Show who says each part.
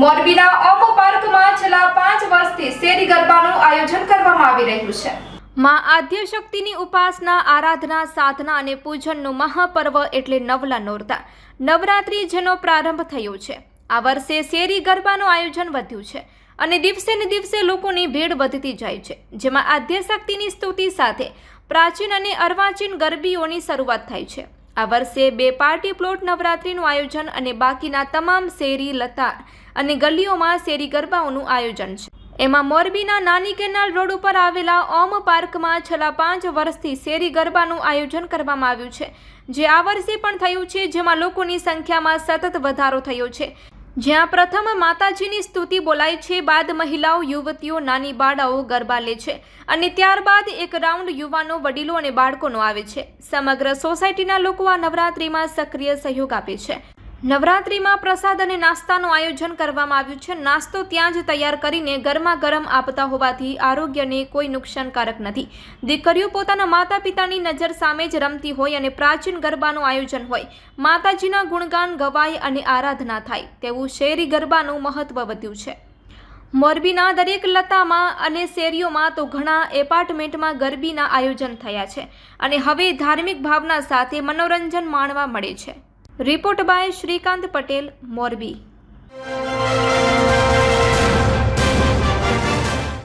Speaker 1: મોરબીના ઓમો પાર્કમાં છેલ્લા પાંચ વર્ષથી શેરી ગરબાનું આયોજન કરવામાં આવી રહ્યું છે. માં આદ્યશક્તિની ઉપાસના, આરાધના, સાધના અને પૂજનનું મહાપર્વ એટલે નવલા નોરતા. નવરાત્રિ જેનો પ્રારંભ થયો છે. આ વર્ષે શેરી ગરબાનું આયોજન વધ્યું છે અને દિવસે ને દિવસે લોકોની ભીડ વધતી જાય છે. જેમાં આદ્યશક્તિની સ્તુતિ સાથે પ્રાચીન અને અર્વાચીન ગરબીઓની શરૂઆત થાય છે. આ વર્ષે બે પાર્ટી પ્લોટ નવરાત્રિનું આયોજન અને બાકીના તમામ શેરી, લતા અને ગલીઓમાં શેરી ગરબાઓનું આયોજન છે. એમાં મોરબીના નાની કેનાલ રોડ ઉપર આવેલા ઓમ પાર્કમાં છેલ્લા પાંચ વર્ષથી શેરી ગરબાનું આયોજન કરવામાં આવ્યું છે. જે આ વર્ષે પણ થયું છે, જેમાં લોકોની સંખ્યામાં સતત વધારો થયો છે. જ્યાં પ્રથમ માતાજીની સ્તુતિ બોલાય છે, બાદ મહિલાઓ, યુવતીઓ, નાની બાળાઓ ગરબા લે છે અને ત્યારબાદ એક રાઉન્ડ યુવાનો, વડીલો અને બાળકોનો આવે છે. સમગ્ર સોસાયટીના લોકો આ નવરાત્રિમાં સક્રિય સહયોગ આપે છે. નવરાત્રિમાં પ્રસાદ અને નાસ્તાનું આયોજન કરવામાં આવ્યું છે. નાસ્તો ત્યાં જ તૈયાર કરીને ગરમા ગરમ આપતા હોવાથી આરોગ્યને કોઈ નુકસાનકારક નથી. દીકરીઓ પોતાના માતા પિતાની નજર સામે જ રમતી હોય અને પ્રાચીન ગરબાનું આયોજન હોય. માતાજીના ગુણગાન ગવાય અને આરાધના થાય તેવું શેરી ગરબાનું મહત્વ વધ્યું છે. મોરબીના દરેક લતામાં અને શેરીઓમાં તો ઘણા એપાર્ટમેન્ટમાં ગરબીના આયોજન થયા છે અને હવે ધાર્મિક ભાવના સાથે મનોરંજન માણવા મળે છે. Report by Shrikant Patel Morbi.